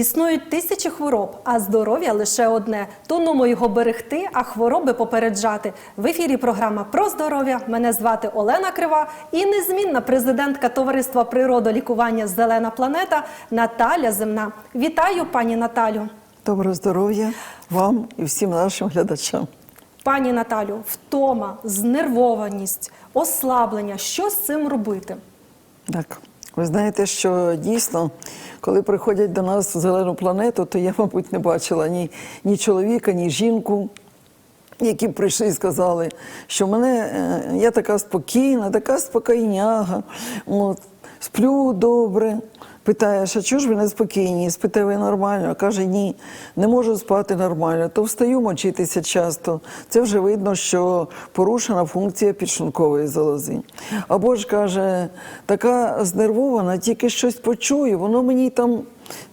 Існують тисячі хвороб, а здоров'я лише одне. То нумо його берегти, а хвороби попереджати. В ефірі програма про здоров'я. Мене звати Олена Крива і незмінна президентка товариства природолікування Зелена планета Наталя Земна. Вітаю, пані Наталю. Доброго здоров'я вам і всім нашим глядачам. Пані Наталю, втома, знервованість, ослаблення. Що з цим робити? Так, ви знаєте, що дійсно, коли приходять до нас в зелену планету, то я, мабуть, не бачила ні, ні чоловіка, ні жінку, які прийшли і сказали, що мене е, я така спокійна, така спокійняга, от, сплю добре. Питаєш, а чого ж ви неспокійні? Спите ви нормально? Каже, ні, не можу спати нормально. То встаю мочитися часто. Це вже видно, що порушена функція підшлункової залози. Або ж каже, така знервована, тільки щось почую, воно мені там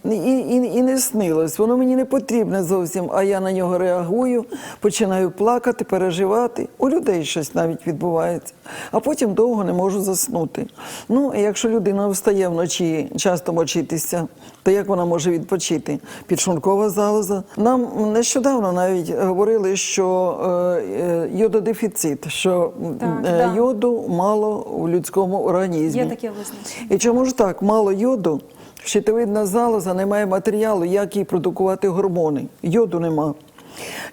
і, і, і не снилось, воно мені не потрібне зовсім, а я на нього реагую, починаю плакати, переживати. У людей щось навіть відбувається, а потім довго не можу заснути. Ну, якщо людина встає вночі часто мочитися, то як вона може відпочити? Підшлункова залоза. Нам нещодавно навіть говорили, що е, е, йододефіцит, що Так, е, да. йоду мало в людському організмі. Є таке визначення. І чому ж так? Мало йоду, щитовидна залоза не має матеріалу, як їй продукувати гормони. Йоду нема.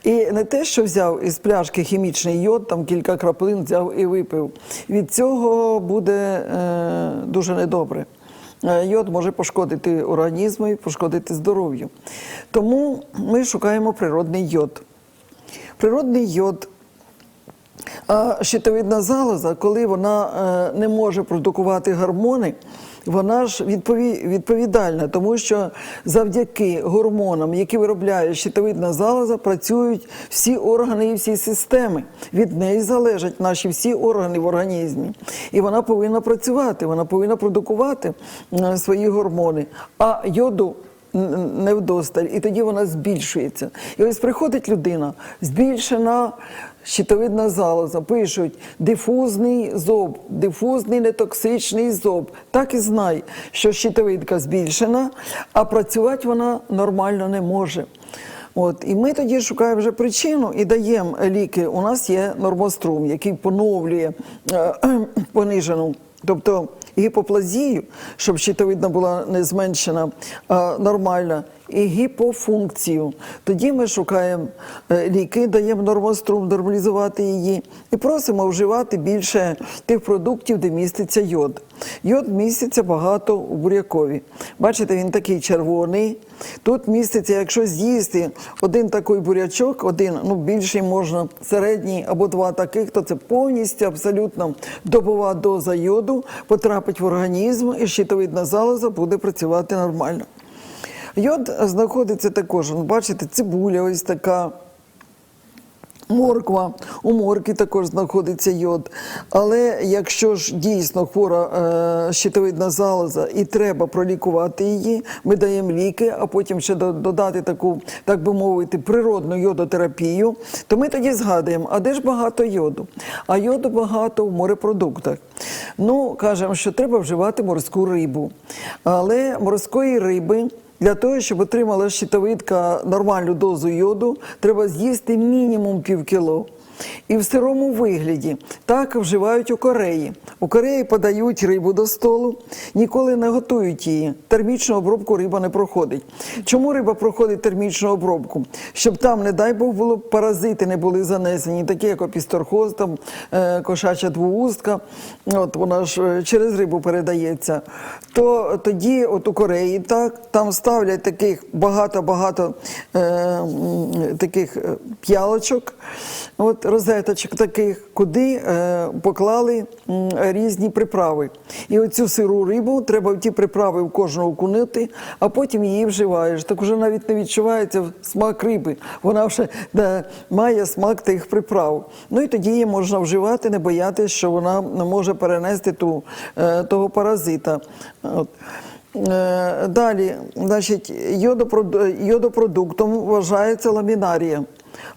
І не те, що взяв із пляшки хімічний йод, там кілька краплин взяв і випив. Від цього буде е, дуже недобре. Е, Йод може пошкодити організму і пошкодити здоров'ю. Тому ми шукаємо природний йод. Природний йод а щитовидна залоза, коли вона е, не може продукувати гормони, вона ж відпові- відповідальна, тому що завдяки гормонам, які виробляє щитовидна залоза, працюють всі органи і всі системи. Від неї залежать наші всі органи в організмі. І вона повинна працювати, вона повинна продукувати е, свої гормони. А йоду н- не вдосталь, і тоді вона збільшується. І ось приходить людина, збільшена щитовидна залоза, пишуть дифузний зоб, дифузний нетоксичний зоб. Так і знай, що щитовидка збільшена, а працювати вона нормально не може. От, і ми тоді шукаємо вже причину і даємо ліки. У нас є нормострум, який поновлює е, понижену, тобто гіпоплазію, щоб щитовидна була не зменшена, а нормальна, і гіпофункцію. Тоді ми шукаємо е, ліки, даємо нормострум, нормалізувати її і просимо вживати більше тих продуктів, де міститься йод. Йод міститься багато у бурякові. Бачите, він такий червоний. Тут міститься, якщо з'їсти один такий бурячок, один, ну більший можна, середній або два таких, то це повністю абсолютно добова доза йоду потрапить в організм, і щитовидна залоза буде працювати нормально. Йод знаходиться також, бачите, цибуля ось така. Морква, у морки також знаходиться йод. Але якщо ж дійсно хвора е, щитовидна залоза і треба пролікувати її, ми даємо ліки, а потім ще додати таку, так би мовити, природну йодотерапію, то ми тоді згадуємо, а де ж багато йоду? А йоду багато в морепродуктах. Ну, кажемо, що треба вживати морську рибу. Але морської риби. Для того, щоб отримала щитовидка нормальну дозу йоду, треба з'їсти мінімум півкіло. І в сирому вигляді так вживають у Кореї. У Кореї подають рибу до столу, ніколи не готують її. Термічну обробку риба не проходить. Чому риба проходить термічну обробку? Щоб там, не дай Бог, було паразити не були занесені, такі як опісторхоз, там, е, кошача двоустка, от вона ж е, через рибу передається. То тоді, от у Кореї, так, там ставлять таких багато-багато е, таких е, п'ялочок, от розеточок таких, куди е, поклали різні приправи. І оцю сиру рибу треба в ті приправи в кожного окунути, а потім її вживаєш. Так вже навіть не відчувається смак риби. Вона вже да, має смак тих приправ. Ну і тоді її можна вживати, не боятися, що вона може перенести ту, е, того паразита. От. Е, Далі, значить, йодопродуктом вважається ламінарія.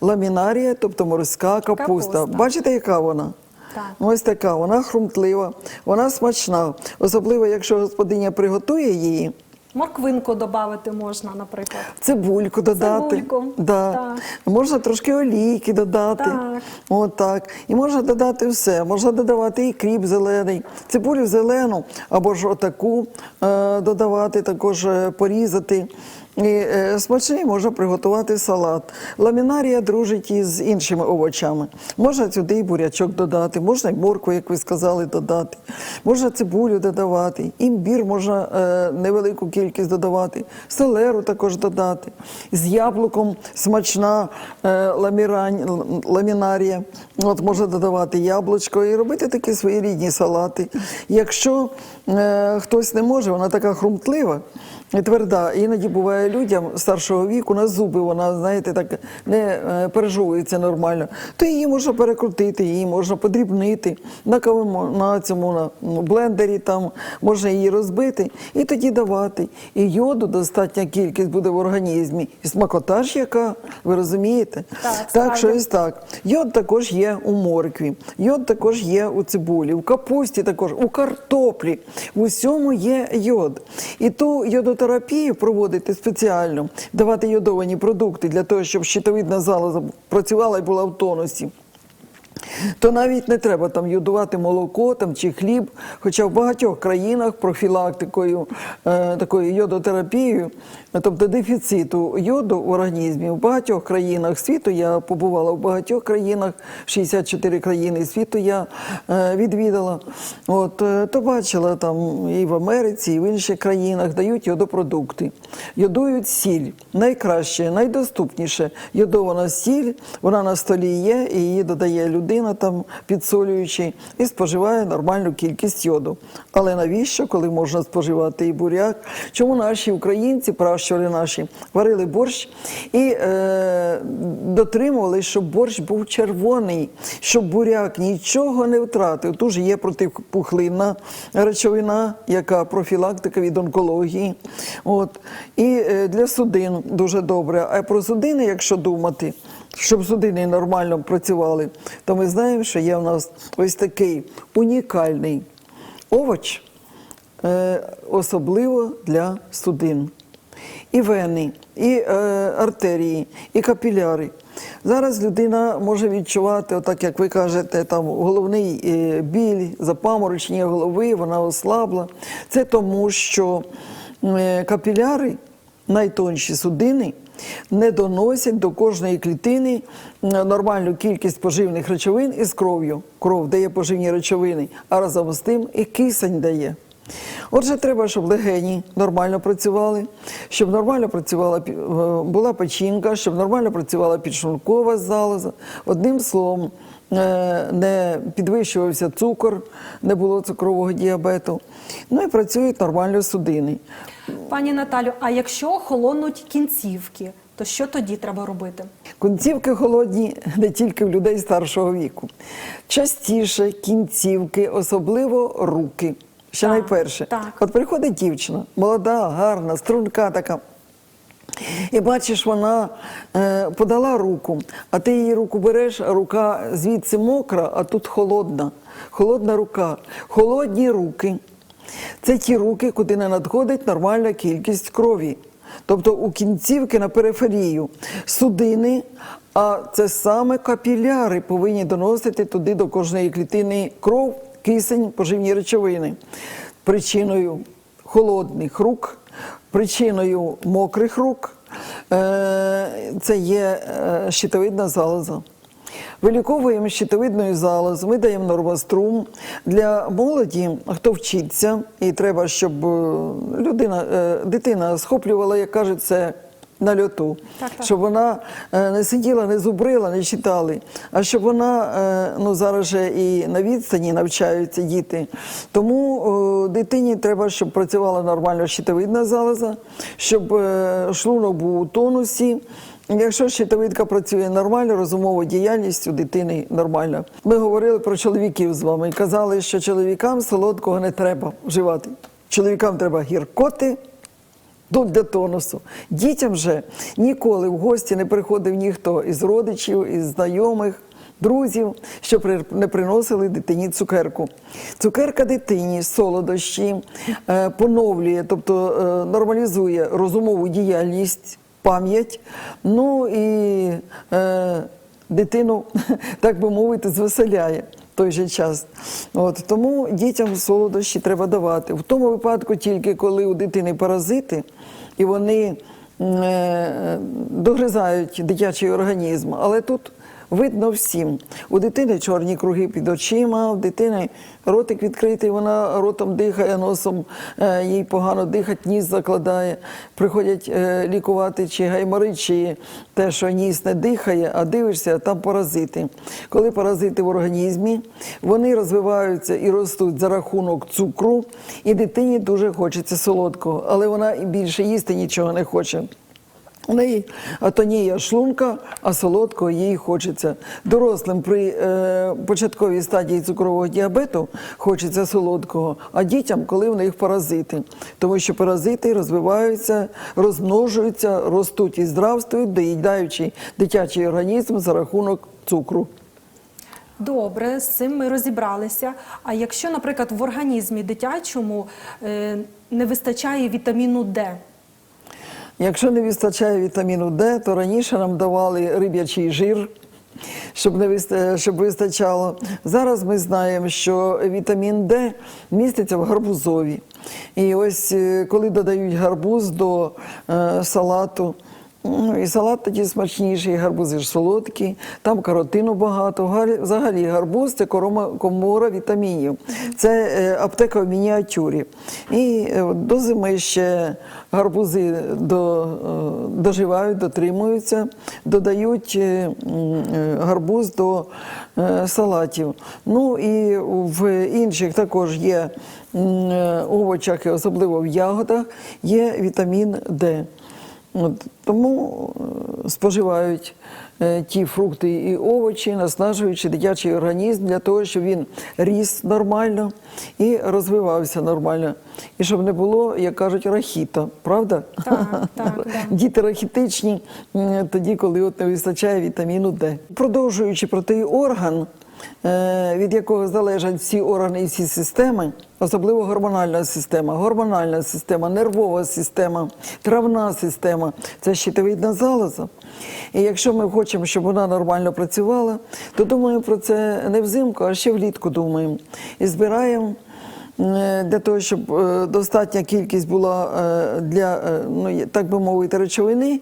Ламінарія, тобто морська капуста. Капуста. Бачите, яка вона? Так. Ось така, вона хрумтлива, вона смачна. Особливо, якщо господиня приготує її, Морквинку додати можна, наприклад. Цибульку додати. Цибульку, Да. так. Можна трошки олійки додати. Так. От так. І можна додати все. Можна додавати і кріп зелений, цибулю зелену або ж отаку е, додавати, також е, порізати. І е, смачний можна приготувати салат. Ламінарія дружить із іншими овочами. Можна сюди і бурячок додати, можна і моркву, як ви сказали, додати, можна цибулю додавати, імбір можна е, невелику кількість додавати, селеру також додати. З яблуком смачна е, ламірань, ламінарія. От можна додавати яблучко і робити такі свої рідні салати. Якщо хтось не може, вона така хрумтлива. Тверда, іноді буває людям старшого віку на зуби, вона, знаєте, так не е, пережовується нормально. То її можна перекрутити, її можна подрібнити на кавому, на цьому на ну, блендері, там можна її розбити і тоді давати. І йоду достатня кількість буде в організмі. І смакота ж яка, ви розумієте? Так, так справді. що ось так. Йод також є у моркві, йод також є у цибулі, у капусті також, у картоплі. В усьому є йод. І ту йодотерапію проводити спеціально, давати йодовані продукти для того, щоб щитовидна залоза працювала і була в тонусі. То навіть не треба там йодувати молоко там, чи хліб, хоча в багатьох країнах профілактикою е, такою йодотерапією, тобто дефіциту йоду в організмі, в багатьох країнах світу я побувала в багатьох країнах, 64 країни світу я е, відвідала. От, е, то бачила там і в Америці, і в інших країнах дають йодопродукти. Йодують сіль. Найкраще, найдоступніше йодована сіль, вона на столі є, і її додає людина, там підсолюючи, і споживає нормальну кількість йоду. Але навіщо, коли можна споживати і буряк? Чому наші українці, пращури наші, варили борщ і е, дотримували, щоб борщ був червоний, щоб буряк нічого не втратив. Тут є протипухлинна речовина, яка профілактика від онкології. От. І е, для судин дуже добре. А про судини, якщо думати, щоб судини нормально працювали, то ми знаємо, що є в нас ось такий унікальний овоч, е, особливо для судин. І вени, і е, артерії, і капіляри. Зараз людина може відчувати, отак як ви кажете, там головний е, біль, запаморочення голови, вона ослабла. Це тому, що е, капіляри, найтонші судини, не доносять до кожної клітини нормальну кількість поживних речовин із кров'ю. Кров дає поживні речовини, а разом з тим і кисень дає. Отже, треба, щоб легені нормально працювали, щоб нормально працювала е, була печінка, щоб нормально працювала підшлункова залоза. Одним словом, не підвищувався цукор, не було цукрового діабету. Ну і працюють нормально судини. Пані Наталю, а якщо охолонуть кінцівки, то що тоді треба робити? Кінцівки холодні не тільки в людей старшого віку. Частіше кінцівки, особливо руки. Ще Так, найперше. так. От приходить дівчина, молода, гарна, струнка така. І бачиш, вона е, подала руку, а ти її руку береш, а рука звідси мокра, а тут холодна. Холодна рука. Холодні руки. Це ті руки, куди не надходить нормальна кількість крові. Тобто у кінцівки на периферію судини, а це саме капіляри повинні доносити туди до кожної клітини кров, кисень, поживні речовини. Причиною холодних рук, причиною мокрих рук е, це є е, щитовидна залоза. Виліковуємо щитовидною залозу, ми даємо нормаструм Для молоді, хто вчиться, і треба, щоб е, людина, дитина схоплювала, як кажуть, це на льоту, Так, так. щоб вона е, не сиділа, не зубрила, не читали, а щоб вона е, ну зараз же і на відстані навчаються діти. Тому е, дитині треба, щоб працювала нормально щитовидна залоза, щоб шлунок був у тонусі. Якщо щитовидка працює нормально, розумова діяльність у дитини нормальна. Ми говорили про чоловіків з вами і казали, що чоловікам солодкого не треба вживати. Чоловікам треба гіркоти, для тонусу. Дітям же ніколи в гості не приходив ніхто із родичів, із знайомих. друзів, при- не приносили дитині цукерку. Цукерка дитині, солодощі е, поновлює, тобто е, нормалізує розумову діяльність, пам'ять. Ну і е, дитину, так би мовити, звеселяє той же час. От, тому дітям солодощі треба давати. В тому випадку тільки коли у дитини паразити, і вони е, догризають дитячий організм. Але тут видно всім. У дитини чорні круги під очима, у дитини ротик відкритий, вона ротом дихає, носом е, їй погано дихать, ніс закладає. Приходять е, лікувати чи гайморит, чи те, що ніс не дихає, а дивишся, а там паразити. Коли паразити в організмі, вони розвиваються і ростуть за рахунок цукру, і дитині дуже хочеться солодкого, але вона більше їсти нічого не хоче. У неї атонія шлунка, а солодкого їй хочеться. Дорослим при е, початковій стадії цукрового діабету хочеться солодкого, а дітям, коли в них паразити. Тому що паразити розвиваються, розмножуються, ростуть і здравствують, доїдаючи дитячий організм за рахунок цукру. Добре, з цим ми розібралися. А якщо, наприклад, в організмі дитячому е, не вистачає вітаміну Д, Якщо не вистачає вітаміну Д, то раніше нам давали риб'ячий жир, щоб, не виста- щоб вистачало. Зараз ми знаємо, що вітамін Д міститься в гарбузові. І ось е, коли додають гарбуз до е, салату, ну, і салат тоді смачніший, і гарбузи ж солодкі, там каротину багато. Взагалі гарбуз це корома- комора вітамінів. Це е, аптека в мініатюрі. І е, до зими ще гарбузи до, е, доживають, дотримуються, додають е, е, гарбуз до е, салатів. Ну і в інших також є е, овочах, особливо в ягодах, є вітамін Д. От, тому е, споживають е, ті фрукти і овочі, наснажуючи дитячий організм для того, щоб він ріс нормально і розвивався нормально. І щоб не було, як кажуть, рахіта, правда? Так, так. Діти рахітичні тоді, коли от не вистачає вітаміну Д. Продовжуючи про той орган, від якого залежать всі органи і всі системи, особливо гормональна система, гормональна система, нервова система, травна система це щитовидна залоза. І якщо ми хочемо, щоб вона нормально працювала, то думаємо про це не взимку, а ще влітку думаємо. І збираємо Е, для того, щоб е, достатня кількість була е, для, е, ну, так би мовити, речовини, е,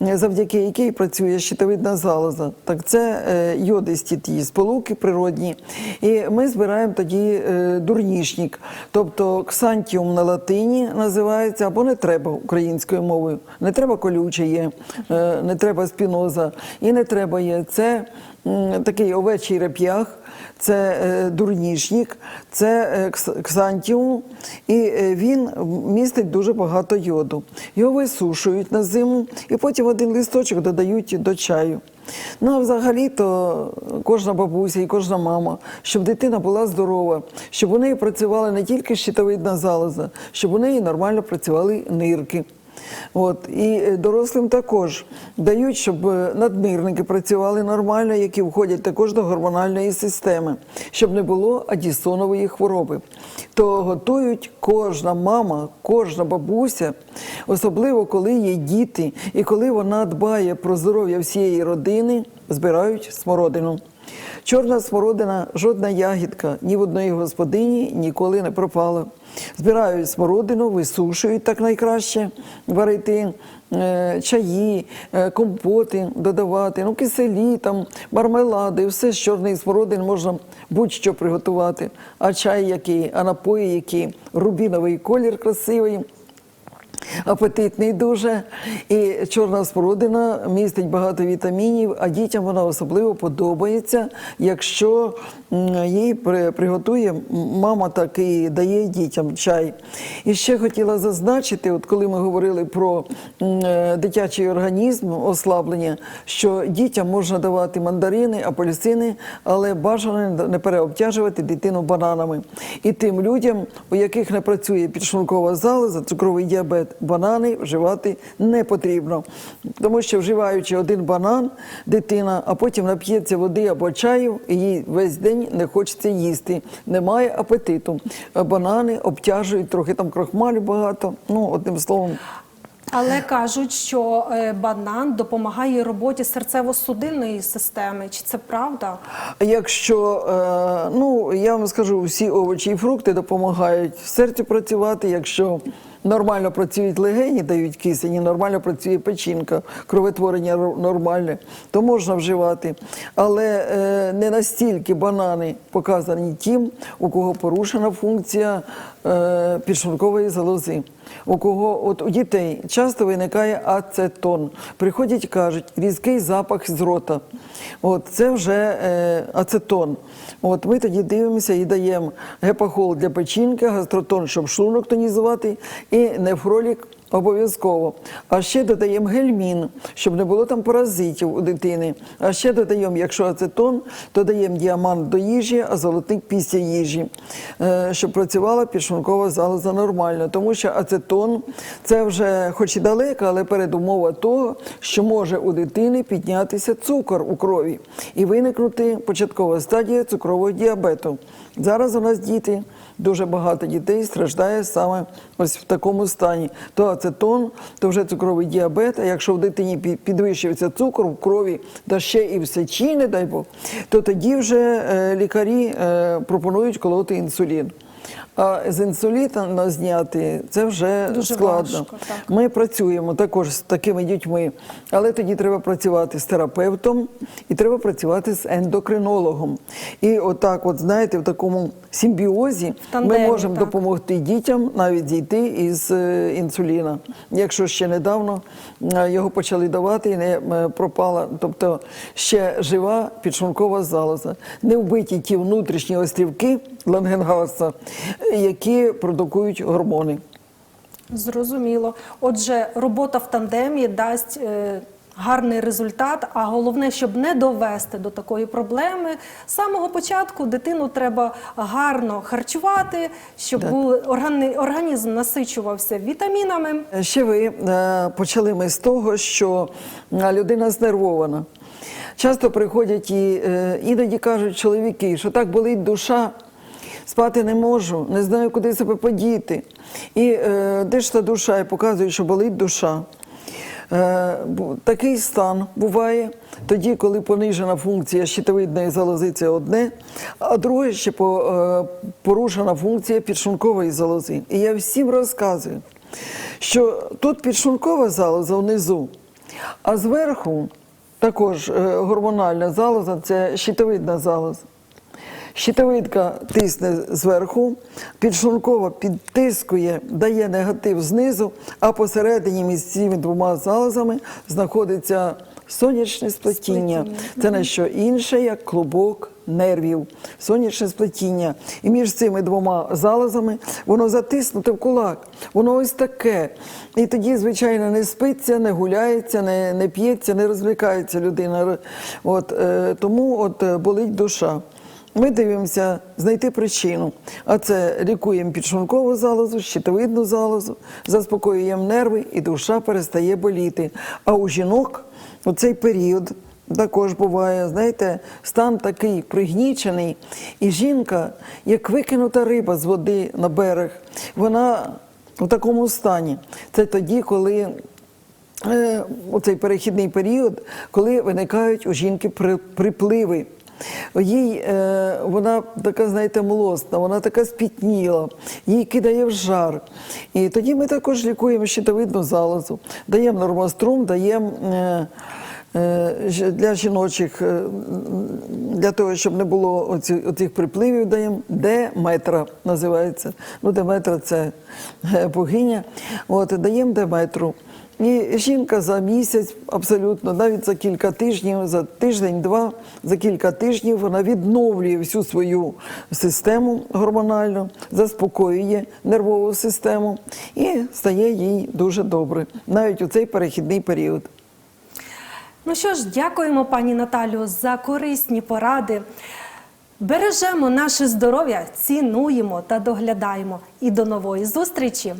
завдяки якій працює щитовидна залоза. Так це е, йодисті ті сполуки природні. І ми збираємо тоді дурнішнік, дурнішник, тобто ксантіум на латині називається, або не треба українською мовою. Не треба колюче є, е, не треба спіноза і не треба є. Це такий овечий реп'ях це е, дурнішник, це е, ксантіум, і е, він містить дуже багато йоду. Його висушують на зиму і потім один листочок додають до чаю. Ну, а взагалі-то кожна бабуся і кожна мама, щоб дитина була здорова, щоб у неї працювала не тільки щитовидна залоза, щоб у неї нормально працювали нирки. От і е, дорослим також дають, щоб е, надмірники працювали нормально, які входять також до гормональної системи, щоб не було адісонової хвороби. То готують кожна мама, кожна бабуся, особливо коли є діти, і коли вона дбає про здоров'я всієї родини, збирають смородину. Чорна смородина, жодна ягідка ні в одної господині ніколи не пропала. Збирають смородину, висушують так найкраще, варити е, чаї, е, компоти додавати, ну, киселі, там, мармелади, все з чорної смородини можна будь-що приготувати. А чай який, а напої які, рубіновий колір красивий апетитний дуже. І чорна смородина містить багато вітамінів, а дітям вона особливо подобається, якщо їй приготує мама так і дає дітям чай. І ще хотіла зазначити, от коли ми говорили про е, дитячий організм, ослаблення, що дітям можна давати мандарини, апельсини, але бажано не переобтяжувати дитину бананами. І тим людям, у яких не працює підшлункова залоза, цукровий діабет, банани вживати не потрібно. Тому що вживаючи один банан, дитина, а потім нап'ється води або чаю, і їй весь день не хочеться їсти. Немає апетиту. Банани обтяжують трохи там крохмалю багато. Ну, одним словом. Але кажуть, що е, банан допомагає роботі серцево-судинної системи. Чи це правда? Якщо, е, ну я вам скажу, всі овочі і фрукти допомагають серцю працювати. Якщо нормально працюють легені, дають кисень, нормально працює печінка, кроветворення ро- нормальне, то можна вживати. Але е, не настільки банани показані тим, у кого порушена функція е, залози. У кого от у дітей часто виникає ацетон. Приходять кажуть, різкий запах з рота. От це вже е, ацетон. От ми тоді дивимося і даємо гепахол для печінки, гастротон, щоб шлунок тонізувати, і нефролік обов'язково. А ще додаємо гельмін, щоб не було там паразитів у дитини. А ще додаємо, якщо ацетон, то даємо діамант до їжі, а золотник після їжі, е, щоб працювала підшлункова залоза нормально. Тому що ацетон це вже, хоч і далеко, але передумова того, що може у дитини піднятися цукор у крові і виникнути початкова стадія цукрового діабету. Зараз у нас діти. Дуже багато дітей страждає саме ось в такому стані. То ацетон, то вже цукровий діабет. А якщо в дитині підвищується цукор в крові, та ще і в сечі, не дай Бог, то тоді вже е, лікарі е, пропонують колоти інсулін. А з інсуліна зняти це вже Дуже складно. важко, так. Ми працюємо також з такими дітьми, але тоді треба працювати з терапевтом і треба працювати з ендокринологом. І отак, от знаєте, в такому симбіозі тандемі, ми можемо так. допомогти дітям навіть зійти із е, інсуліна. Якщо ще недавно е, його почали давати і не е, пропала, тобто ще жива підшлункова залоза, не вбиті ті внутрішні острівки Лангенгауса, які продукують гормони. Зрозуміло. Отже, робота в тандемі дасть е, гарний результат, а головне, щоб не довести до такої проблеми. З самого початку дитину треба гарно харчувати, щоб організм насичувався вітамінами. Ще ви е, почали ми з того, що е, людина знервована. Часто приходять і е, іноді кажуть чоловіки, що так болить душа, спати не можу, не знаю, куди себе подіти. І е, де ж та душа? І показують, що болить душа. Е, Такий стан буває тоді, коли понижена функція щитовидної залози це одне, а друге ще по- е, порушена функція підшлункової залози. І я всім розказую, що тут підшлункова залоза внизу, а зверху також е, гормональна залоза це щитовидна залоза. Щитовидка тисне зверху, підшлункова підтискує, дає негатив знизу, а посередині між цими двома залозами знаходиться сонячне сплетіння. Це не що інше, як клубок нервів, сонячне сплетіння. І між цими двома залозами воно затиснуте в кулак. Воно ось таке. І тоді, звичайно, не спиться, не гуляється, не, не п'ється, не розвлікається людина. От, е, тому от, е, болить душа. Ми дивимося знайти причину. А це лікуємо підшлункову залозу, щитовидну залозу, заспокоюємо нерви, і душа перестає боліти. А у жінок у цей період також буває, знаєте, стан такий пригнічений, і жінка, як викинута риба з води на берег, вона у такому стані. Це тоді, коли е, оцей перехідний період, коли виникають у жінки при- припливи. Їй е, вона така, знаєте, млосна, вона така спітніла, їй кидає в жар. І тоді ми також лікуємо щитовидну залозу, даємо нормострум, даємо. Е, е, для жіночих, е, для того, щоб не було оці, оцих припливів, даємо Деметра називається. Ну, Деметра це е, богиня. От, даємо Деметру. І жінка за місяць, абсолютно, навіть за кілька тижнів, за тиждень-два, за кілька тижнів вона відновлює всю свою систему гормональну, заспокоює нервову систему і стає їй дуже добре, навіть у цей перехідний період. Ну що ж, дякуємо, пані Наталю, за корисні поради. Бережемо наше здоров'я, цінуємо та доглядаємо. І до нової зустрічі!